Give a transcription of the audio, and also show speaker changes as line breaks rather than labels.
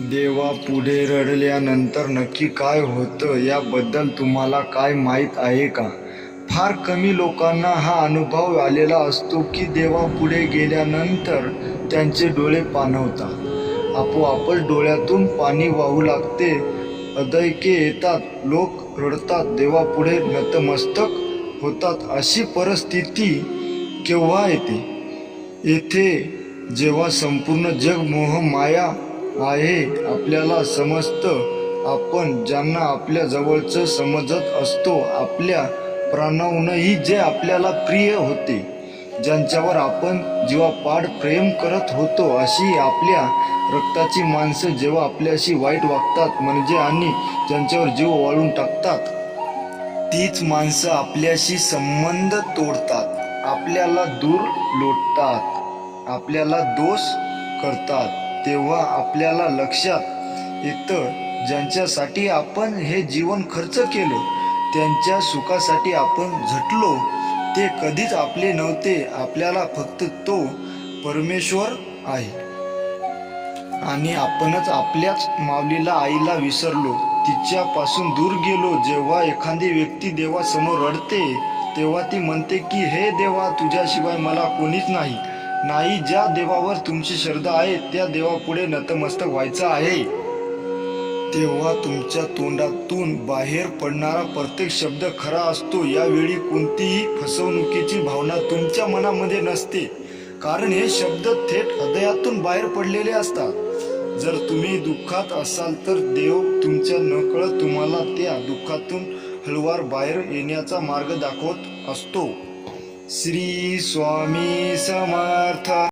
देवा पुढे रडल्यानंतर नक्की काय होतं याबद्दल तुम्हाला काय माहीत आहे का? फार कमी लोकांना हा अनुभव आलेला असतो की देवा पुढे गेल्यानंतर त्यांचे डोळे पाणवतात आपोआपच डोळ्यातून पाणी वाहू लागते. अदैके येतात लोक रडतात देवापुढे नतमस्तक होतात अशी परिस्थिती केव्हा येते? येथे जेव्हा संपूर्ण जग मोह माया आहे आपल्याला समजतं. आपण ज्यांना आपल्या जवळचं समजत असतो आपल्या प्राणाहूनही जे आपल्याला प्रिय होते. ज्यांच्यावर आपण जीवापाड प्रेम करत होतो अशी आपल्या रक्ताची माणसं जेव्हा आपल्याशी वाईट वागतात म्हणजे आणि ज्यांच्यावर जीव वाळून टाकतात तीच माणसं आपल्याशी संबंध तोडतात. आपल्याला दूर लोटतात. आपल्याला दोष करतात. तेव्हा आपल्याला लक्षात येतं ज्यांच्यासाठी आपण हे जीवन खर्च केलं त्यांच्या सुखासाठी आपण झटलो ते कधीच आपले नव्हते आपल्याला फक्त तो परमेश्वर आहे. आणि आपणच आपल्याच माऊलीला आईला विसरलो तिच्यापासून दूर गेलो जेव्हा एखादी व्यक्ती देवासमोर रडते तेव्हा ती म्हणते की हे देवा तुझ्याशिवाय मला कोणीच नाही. नाही ज्या देवावर तुमची श्रद्धा आहे त्या देवापुढे नतमस्तक व्हायचं आहे. तेव्हा तुमच्या तोंडातून बाहेर पडणारा प्रत्येक शब्द खरा असतो. यावेळी कोणतीही फसवणुकीची भावना तुमच्या मनामध्ये नसते. कारण हे शब्द थेट हृदयातून बाहेर पडलेले असतात. जर तुम्ही दुःखात असाल तर देव तुमच्या नकळत तुम्हाला त्या दुःखातून हळवार बाहेर येण्याचा मार्ग दाखवत असतो. श्री स्वामी समर्थ।